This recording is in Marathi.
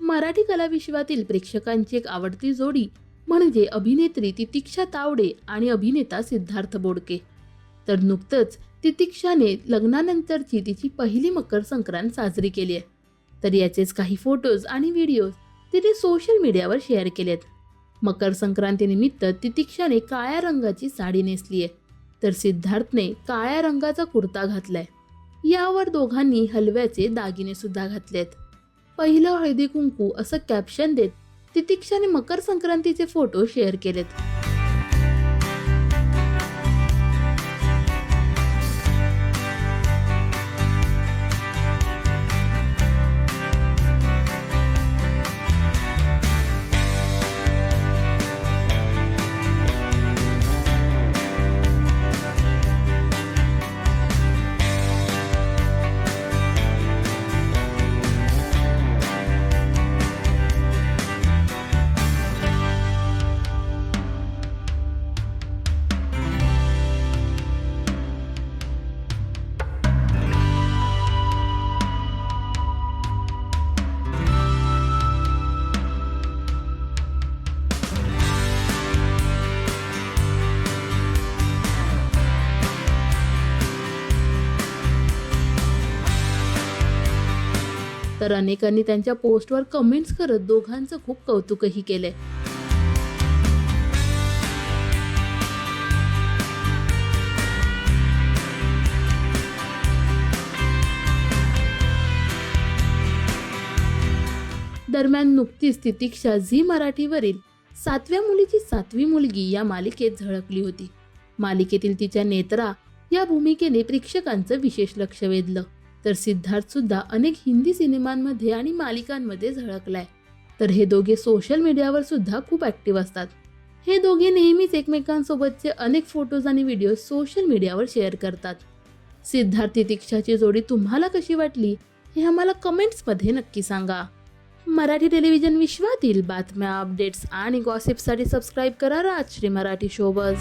मराठी कला विश्वातील प्रेक्षकांची एक आवडती जोडी म्हणजे अभिनेत्री तितिक्षा तावडे आणि अभिनेता सिद्धार्थ बोडके. तर नुकतंच तितिक्षाने लग्नानंतरची तिची पहिली मकर संक्रांत साजरी केली आहे. तर याचेच काही फोटोज आणि व्हिडिओज तिने सोशल मीडियावर शेअर केलेत. मकर संक्रांतीनिमित्त तितिक्षाने काळ्या रंगाची साडी नेसली आहे. तर सिद्धार्थने काळ्या रंगाचा कुर्ता घातलाय. यावर दोघांनी हलव्याचे दागिने सुद्धा घातलेत. पहिलं हळदी कुंकू असं कॅप्शन देत तितिक्षाने मकर संक्रांतीचे फोटो शेअर केलेत. तर अनेकांनी त्यांच्या पोस्टवर कमेंट्स करत दोघांचं खूप कौतुकही केलंय. दरम्यान नुकतीच तितिक्षा झी मराठीवरील सातव्या मुलीची सातवी मुलगी या मालिकेत झळकली होती. मालिकेतील तिच्या नेत्रा या भूमिकेने प्रेक्षकांचं विशेष लक्ष वेधलं. तर सिद्धार्थसुद्धा अनेक हिंदी सिनेमांमध्ये आणि मालिकांमध्ये झळकलाय. तर हे दोघे सोशल मीडियावर सुद्धा खूप ॲक्टिव्ह असतात. हे दोघे नेहमीच एकमेकांसोबतचे अनेक फोटोज आणि व्हिडिओ सोशल मीडियावर शेअर करतात. सिद्धार्थ तितिक्षाची जोडी तुम्हाला कशी वाटली हे आम्हाला कमेंट्समध्ये नक्की सांगा. मराठी टेलिव्हिजन विश्वातील बातम्या अपडेट्स आणि गॉसिपसाठी सबस्क्राईब करा राजश्री मराठी शोबज